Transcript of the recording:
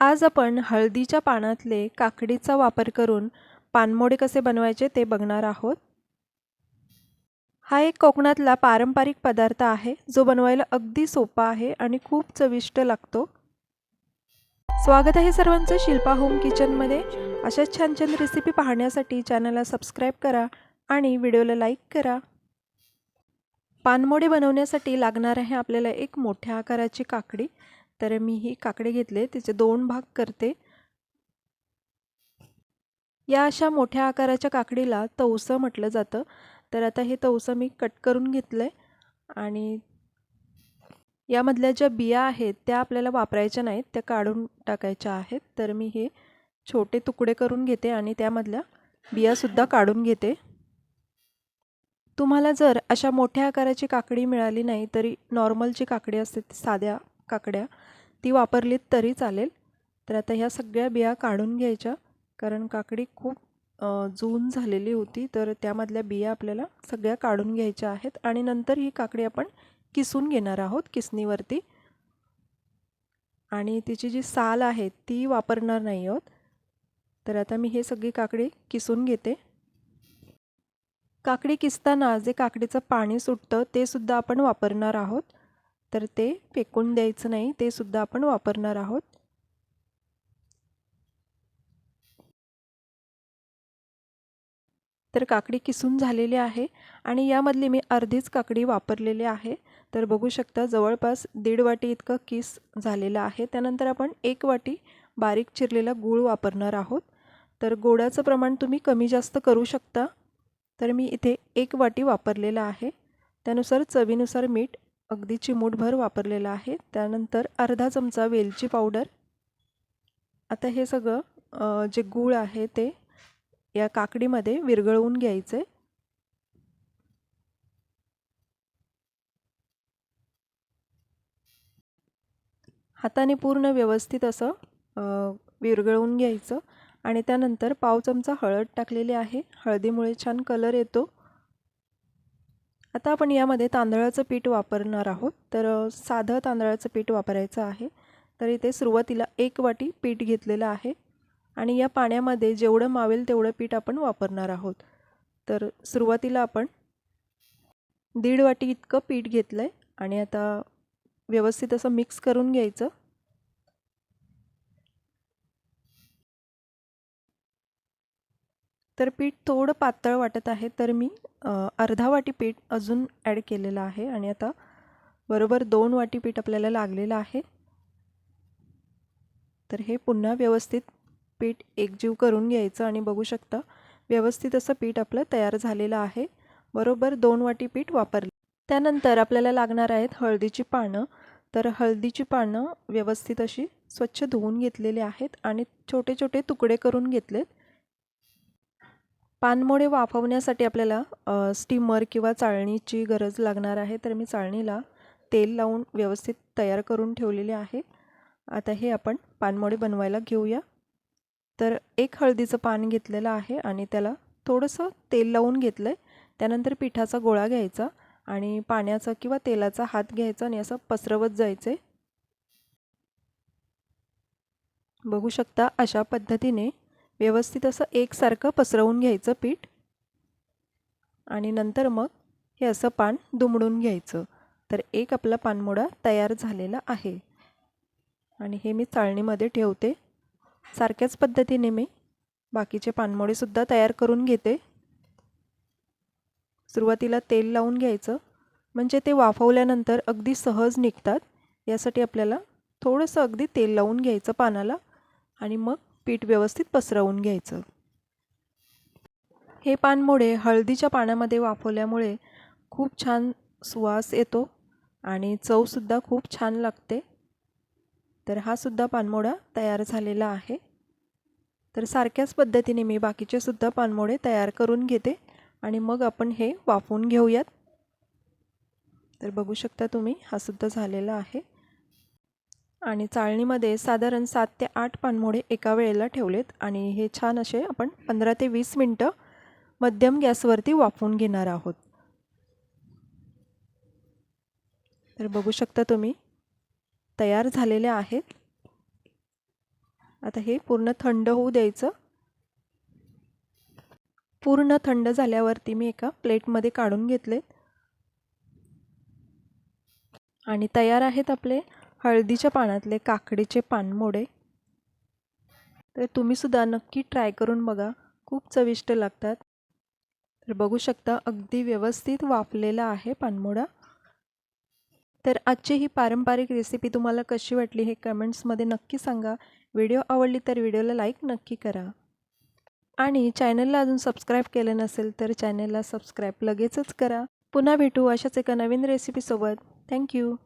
आज आपण हळदीच्या पानातले काकडीचा वापर करून पानमोडे कसे बनवायचे ते बघणार आहोत. हा एक कोकणातला पारंपरिक पदार्थ आहे जो बनवायला अगदी सोपा आहे आणि खूप चविष्ट लागतो. स्वागत आहे सर्वांचं शिल्पा होम किचनमध्ये अशाच छान छान रेसिपी पाहण्यासाठी चॅनलला सबस्क्राईब करा आणि व्हिडिओला लाईक करा. पानमोडे बनवण्यासाठी लागणार आहे आपल्याला एक मोठ्या आकाराची काकडी. तर मी ही काकडे घेतले तिचे दोन भाग करते. या अशा मोठ्या आकाराच्या काकडीला तवसं म्हटलं जातं. तर आता हे तवसं मी कट करून घेतलं आहे आणि यामधल्या ज्या बिया आहेत त्या आपल्याला वापरायच्या नाहीत त्या काढून टाकायच्या आहेत. तर मी हे छोटे तुकडे करून घेते आणि त्यामधल्या बियासुद्धा काढून घेते. तुम्हाला जर अशा मोठ्या आकाराची काकडी मिळाली नाही तरी नॉर्मलची काकडी असते साध्या काकड्या. ती वापरलीत तरी चालेल. तर आता ह्या सगळ्या बिया काढून घ्यायच्या. कारण काकडी खूप जून झालेली होती. तर त्यामधल्या बिया आपल्याला सगळ्या काढून घ्यायच्या आहेत. आणि नंतर ही काकडी आपण किसून घेणार आहोत किसणीवरती. आणि तिची जी साल आहे ती वापरणार नाही आहोत. तर आता मी हे सगळी काकडी किसून घेते. काकडी किसताना जे काकडीचं पाणी सुटतं ते सुद्धा आपण वापरणार आहोत. तर ते फेकून द्यायचं नाही ते सुद्धा आपण वापरणार आहोत. तर काकडी किसून झालेली आहे आणि यामधली मी अर्धीच काकडी वापरलेली आहे. तर बघू शकता जवळपास दीड वाटी इतकं किस झालेलं आहे. त्यानंतर आपण एक वाटी बारीक चिरलेला गूळ वापरणार आहोत. तर गोडाचं प्रमाण तुम्ही कमी जास्त करू शकता. तर मी इथे एक वाटी वापरलेलं आहे. त्यानुसार चवीनुसार मीठ अगदी चिमूटभर वापरलेला आहे. त्यानंतर अर्धा चमचा वेलची पावडर. आता हे सगळं जे गूळ आहे ते या काकडीमध्ये विरघळवून घ्यायचे. हाताने पूर्ण व्यवस्थित असं विरघळवून घ्यायचं. आणि त्यानंतर पाव चमचा हळद टाकलेली आहे. हळदीमुळे छान कलर येतो. आता आपण यामध्ये तांदळाचं पीठ वापरणार आहोत. तर साधं तांदळाचं पीठ वापरायचं आहे. तर इथे सुरुवातीला एक वाटी पीठ घेतलेलं आहे. आणि या पाण्यामध्ये जेवढं मावेल तेवढं पीठ आपण वापरणार आहोत. तर सुरुवातीला आपण दीड वाटी इतकं पीठ घेतलं आहे आणि आता व्यवस्थित असं मिक्स करून घ्यायचं. तर पीठ थोडं पातळ वाटत आहे तर मी अर्धा वाटी पीठ अजून ॲड केलेलं आहे आणि आता बरोबर दोन वाटी पीठ आपल्याला लागलेलं आहे. तर हे पुन्हा व्यवस्थित पीठ एकजीव करून घ्यायचं आणि बघू शकता व्यवस्थित असं पीठ आपलं तयार झालेलं आहे. बरोबर दोन वाटी पीठ वापरले. त्यानंतर आपल्याला लागणार आहेत हळदीची पानं. तर हळदीची पानं व्यवस्थित अशी स्वच्छ धुवून घेतलेली आहेत आणि छोटे छोटे तुकडे करून घेतलेत. पानमोडे वाफवण्यासाठी आपल्याला स्टीमर किंवा चाळणीची गरज लागणार आहे. तर मी चाळणीला तेल लावून व्यवस्थित तयार करून ठेवलेले आहे. आता हे आपण पानमोडे बनवायला घेऊया. तर एक हळदीचं पान घेतलेलं आहे आणि त्याला थोडंसं तेल लावून घेतलं आहे त्यानंतर पिठाचा गोळा घ्यायचा आणि पाण्याचा किंवा तेलाचा हात घ्यायचा आणि असं पसरवत जायचं बघू शकता अशा पद्धतीने व्यवस्थित असं एकसारखं पसरवून घ्यायचं पीठ. आणि नंतर मग हे असं पान दुमडून घ्यायचं. तर एक आपला पानमोडा तयार झालेला आहे. आणि हे मी चाळणीमध्ये ठेवते. सारख्याच पद्धतीने मी बाकीचे पानमोडेसुद्धा तयार करून घेते. सुरुवातीला तेल लावून घ्यायचं. म्हणजे ते वाफवल्यानंतर अगदी सहज निघतात. यासाठी आपल्याला थोडंसं अगदी तेल लावून घ्यायचं पानाला. आणि मग पीठ व्यवस्थित पसरवून घ्यायचं. हे पानमोडे हळदीच्या पाण्यामध्ये वाफवल्यामुळे खूप छान सुवास येतो आणि चवसुद्धा खूप छान लागते. तर हा सुद्धा पानमोडा तयार झालेला आहे. तर सारख्याच पद्धतीने मी बाकीचे सुद्धा पानमोडे तयार करून घेते आणि मग आपण हे वाफवून घेऊयात. तर बघू शकता तुम्ही हा सुद्धा झालेला आहे. आणि चाळणीमध्ये साधारण सात ते आठ पानमोडे एका वेळेला ठेवलेत आणि हे छान असे आपण पंधरा ते वीस मिनटं मध्यम गॅसवरती वाफवून घेणार आहोत. तर बघू शकता तुम्ही तयार झालेले आहेत. आता हे पूर्ण थंड होऊ द्यायचं. पूर्ण थंड झाल्यावरती मी एका प्लेटमध्ये काढून घेतले आणि तयार आहेत आपले हळदीच्या पानातले काकडीचे पानमोडे. तर तुम्हीसुद्धा नक्की ट्राय करून बघा. खूप चविष्ट लागतात. तर बघू शकता अगदी व्यवस्थित वाफलेला आहे पानमोडा. तर आजची ही पारंपरिक रेसिपी तुम्हाला कशी वाटली हे कमेंट्समध्ये नक्की सांगा. व्हिडिओ आवडली तर व्हिडिओला लाईक नक्की करा. आणि चॅनलला अजून सबस्क्राईब केलं नसेल तर चॅनलला सबस्क्राईब लगेचच करा. पुन्हा भेटू अशाच एका नवीन रेसिपीसोबत थँक्यू